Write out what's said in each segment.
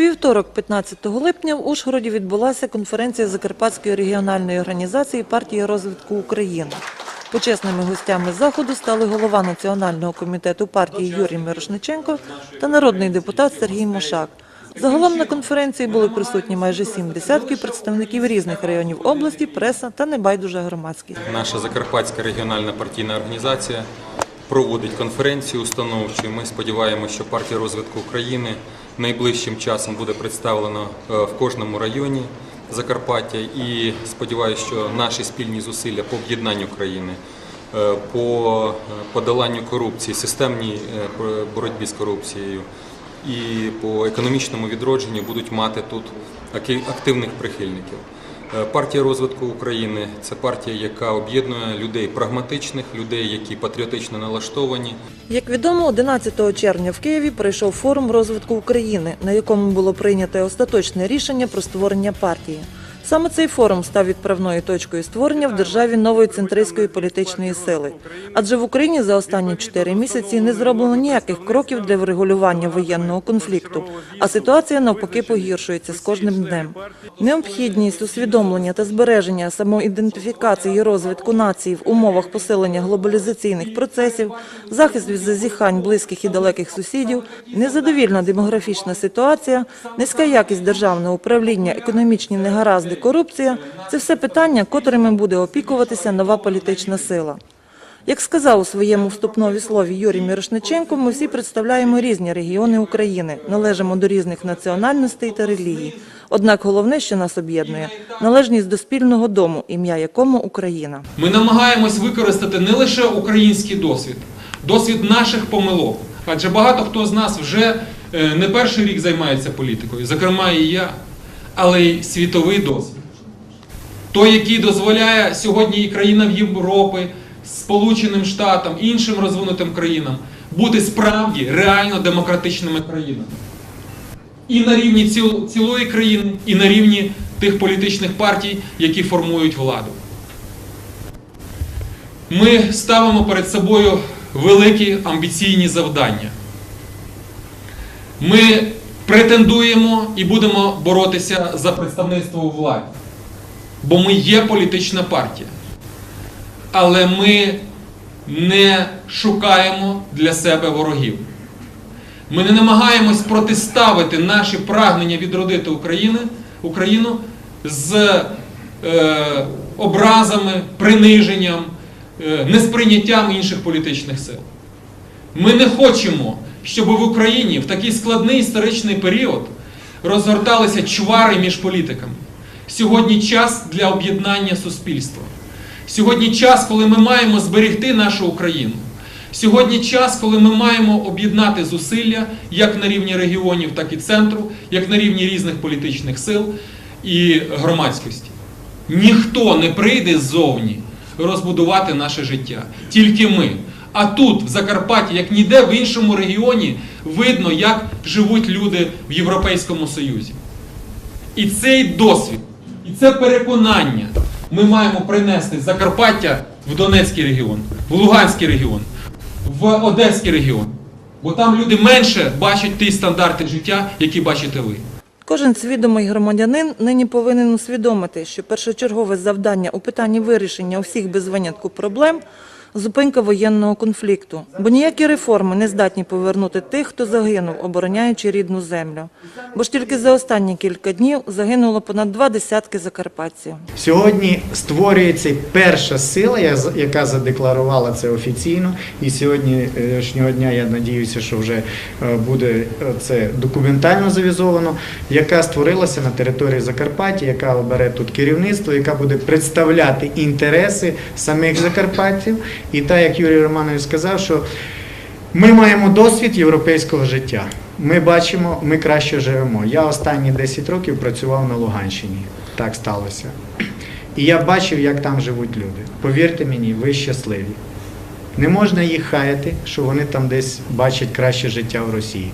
У вівторок, 15 липня, в Ужгороді відбулася конференція Закарпатської регіональної організації партії розвитку України. Почесними гостями заходу стали голова Національного комітету партії Юрій Мирошниченко та народний депутат Сергій Мошак. Загалом на конференції були присутні майже сім десятків представників різних районів області, преса та небайдужа громадськість. Наша Закарпатська регіональна партійна організація проводить конференцію установчу. Ми сподіваємося, що партія розвитку України найближчим часом буде представлена е, в кожному районі Закарпаття. І сподіваюся, що наші спільні зусилля по об'єднанню країни, е, по е, подоланню корупції, системній боротьбі з корупцією і по економічному відродженню будуть мати тут активних прихильників. Е, Партія розвитку України це партія, яка об'єднує людей прагматичних, людей, які патріотично налаштовані, Як відомо, 11 червня в Києві пройшов форум розвитку України, на якому було прийнято остаточне рішення про створення партії. Саме цей форум став відправною точкою створення в державі нової центристської політичної сили. Адже в Україні за останні чотири місяці не зроблено ніяких кроків для врегулювання воєнного конфлікту, а ситуація навпаки погіршується з кожним днем. Необхідність усвідомлення та збереження самоідентифікації і розвитку нації в умовах посилення глобалізаційних процесів, захист від зазіхань близьких і далеких сусідів, незадовільна демографічна ситуація, низька якість державного управління, економічні негаразди, корупція це все питання, котрими буде опікуватися нова політична сила. Як сказав у своєму вступнові слові Юрій Мірошниченко, ми всі представляємо різні регіони України, належимо до різних національностей та релігій. Однак головне, що нас об'єднує, належність до спільного дому, ім'я якому Україна. Ми намагаємось використати не лише український досвід, досвід наших помилок. Адже багато хто з нас вже е, не перший рік займається політикою, зокрема і я, але й світовий досвід. Той, який дозволяє сьогодні і країнам Європи, Сполученим Штатам, іншим розвинутим країнам бути справді реально демократичними країнами. І на рівні ціл- цілої країни, і на рівні тих політичних партій, які формують владу. Ми ставимо перед собою великі амбіційні завдання. Ми претендуємо і будемо боротися за представництво у владі. Бо ми є політична партія. Але ми не шукаємо для себе ворогів. Ми не намагаємось протиставити наші прагнення відродити Україну, Україну з е, образами, приниженням, е, несприйняттям інших політичних сил. Ми не хочемо, щоб в Україні в такий складний історичний період розгорталися чвари між політиками. Сьогодні час для об'єднання суспільства. Сьогодні час, коли ми маємо зберегти нашу Україну. Сьогодні час, коли ми маємо об'єднати зусилля як на рівні регіонів, так і центру, як на рівні різних політичних сил і громадськості. Ніхто не прийде ззовні розбудувати наше життя, тільки ми. А тут, в Закарпатті, як ніде в іншому регіоні, видно, як живуть люди в Європейському Союзі. І цей досвід, і це переконання ми маємо принести з Закарпаття в Донецький регіон, в Луганський регіон, в Одеський регіон. Бо там люди менше бачать ті стандарти життя, які бачите ви. Кожен свідомий громадянин нині повинен усвідомити, що першочергове завдання у питанні вирішення усіх без винятку проблем зупинка воєнного конфлікту. Бо ніякі реформи не здатні повернути тих, хто загинув, обороняючи рідну землю. Бо ж тільки за останні кілька днів загинуло понад два десятки закарпатців. Сьогодні створюється перша сила, яка задекларувала це офіційно. І сьогоднішнього дня я надіюся, що вже е, буде е, це документально завізовано, яка створилася на території Закарпаття, яка обере тут керівництво, яка буде представляти інтереси самих закарпатців. І так, як Юрій Романович сказав, що ми маємо досвід європейського життя. Ми бачимо, ми краще живемо. Я останні 10 років працював на Луганщині. Так сталося. І я бачив, як там живуть люди. Повірте мені, ви щасливі. Не можна їх хаяти, що вони там десь бачать краще життя в Росії.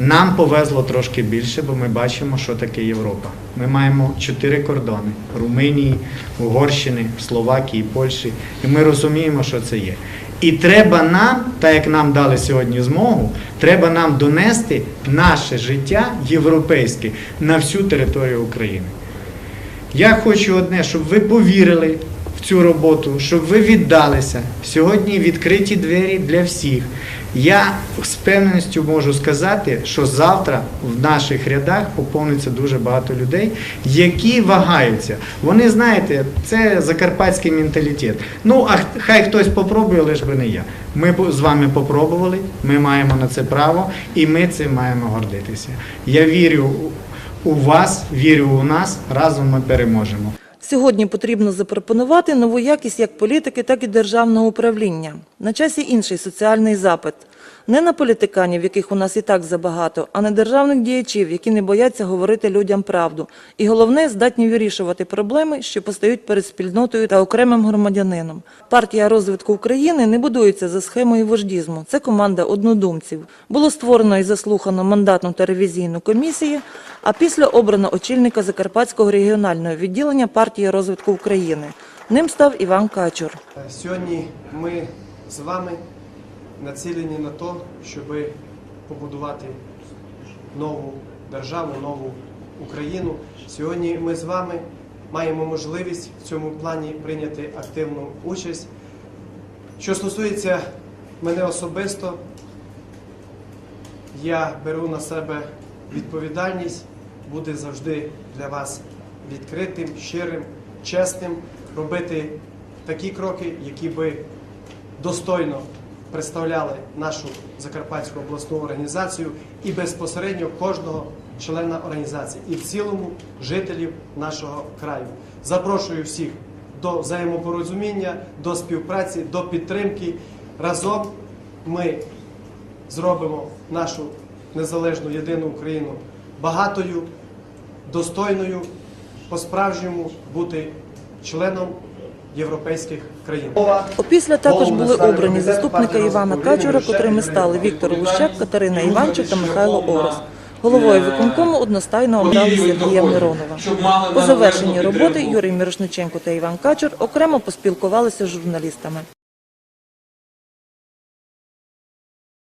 Нам повезло трошки більше, бо ми бачимо, що таке Європа. Ми маємо чотири кордони Румунії, Угорщини, Словакії, Польщі. І ми розуміємо, що це є. І треба нам, так як нам дали сьогодні змогу, треба нам донести наше життя європейське на всю територію України. Я хочу одне, щоб ви повірили цю роботу, щоб ви віддалися. Сьогодні відкриті двері для всіх. Я з певністю можу сказати, що завтра в наших рядах поповниться дуже багато людей, які вагаються. Вони знаєте, це закарпатський менталітет. Ну, а хай хтось попробує, лиш би не я. Ми з вами попробували, ми маємо на це право, і ми цим маємо гордитися. Я вірю у вас, вірю у нас, разом ми переможемо. Сьогодні потрібно запропонувати нову якість як політики, так і державного управління. На часі інший соціальний запит. Не на політиканів, яких у нас і так забагато, а на державних діячів, які не бояться говорити людям правду. І головне, здатні вирішувати проблеми, що постають перед спільнотою та окремим громадянином. Партія розвитку України не будується за схемою вождізму. Це команда однодумців. Було створено і заслухано мандатну та ревізійну комісію, а після обрано очільника Закарпатського регіонального відділення партії розвитку України. Ним став Іван Качур. Сьогодні ми з вами націлені на те, щоб побудувати нову державу, нову Україну. Сьогодні ми з вами маємо можливість в цьому плані прийняти активну участь. Що стосується мене особисто, я беру на себе відповідальність бути завжди для вас відкритим, щирим, чесним, робити такі кроки, які би достойно представляли нашу Закарпатську обласну організацію і безпосередньо кожного члена організації, і в цілому жителів нашого краю. Запрошую всіх до взаємопорозуміння, до співпраці, до підтримки. Разом ми зробимо нашу незалежну єдину Україну багатою, достойною, по-справжньому бути членом європейських країн. Опісля також були обрані заступника Івана Качура, котрими стали Віктор Лущак, Катерина Іванчик та Михайло Орес. Головою виконкому одностайно обрали Сергія Миронова. По завершенні роботи Юрій Мірошниченко та Іван Качур окремо поспілкувалися з журналістами.